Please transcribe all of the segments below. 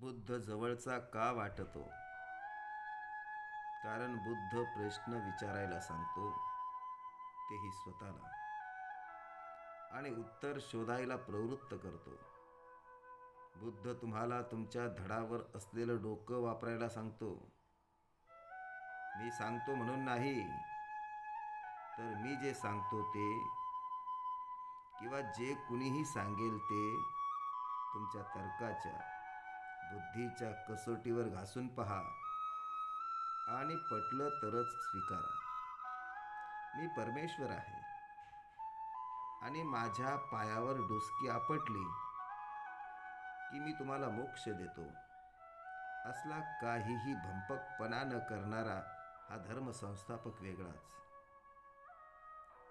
बुद्ध जवळचा का वाटतो? कारण बुद्ध प्रश्न विचारायला सांगतो तेही स्वतःला. आणि उत्तर शोधायला प्रवृत्त करतो. बुद्ध तुम्हाला तुमच्या धडावर असलेलं डोकं वापरायला सांगतो. मी सांगतो म्हणून नाही. तर मी जे सांगतो ते किंवा जे कुणीही सांगेल ते तुमच्या तर्काच्या. बुद्धीच्या कसोटीवर घासून पहा. आणि पटलं तरच स्वीकारा. मी परमेश्वर आहे. आणि माझ्या पायावर डोसकी आपटली की मी तुम्हाला मोक्ष देतो. असला काहीही भंपकपणा न करणारा हा धर्मसंस्थापक वेगळाच.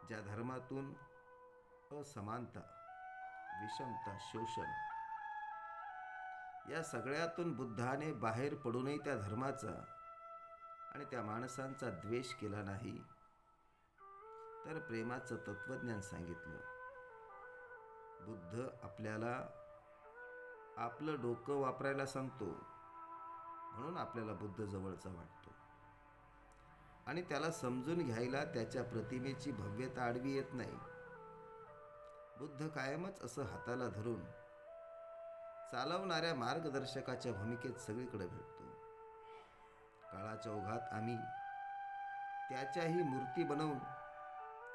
ज्या धर्मातून असमानता विषमता शोषण या सगळ्यातून बुद्धाने बाहेर पडूनही त्या धर्माचा आणि त्या माणसांचा द्वेष केला नाही. तर प्रेमाचं तत्वज्ञान सांगितलं. बुद्ध आपल्याला आपलं डोकं वापरायला सांगतो म्हणून आपल्याला बुद्ध जवळचा वाटतो. आणि त्याला समजून घ्यायला त्याच्या प्रतिमेची भव्यता आडवी येत नाही. बुद्ध कायमच असं हाताला धरून चालवणाऱ्या मार्गदर्शकाच्या भूमिकेत सगळीकडे भेटतो. काळाच्या ओघात आम्ही त्याच्याही मूर्ती बनवून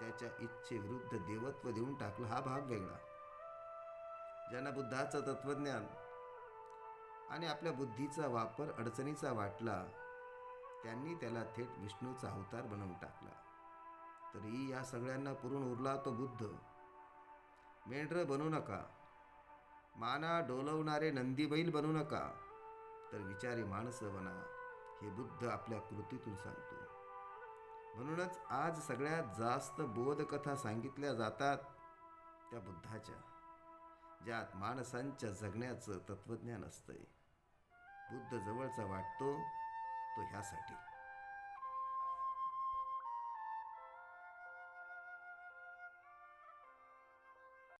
त्याच्या इच्छेविरुद्ध देवत्व देऊन टाकलं हा भाग वेगळा. ज्यांना बुद्धाचं तत्वज्ञान आणि आपल्या बुद्धीचा वापर अडचणीचा वाटला त्यांनी त्याला थेट विष्णूचा अवतार बनवून टाकला. तरी या सगळ्यांना पुरून उरला तो बुद्ध. मेंढरं बनू नका. माना डोलवणारे नंदीबैल बनू नका. तर विचारी माणसं बना हे बुद्ध आपल्या कृतीतून सांगतो. म्हणूनच आज सगळ्यात जास्त बोधकथा सांगितल्या जातात त्या बुद्धाच्या ज्यात माणसांच्या जगण्याचं तत्वज्ञान असतंय. बुद्ध जवळचा वाटतो तो ह्यासाठी.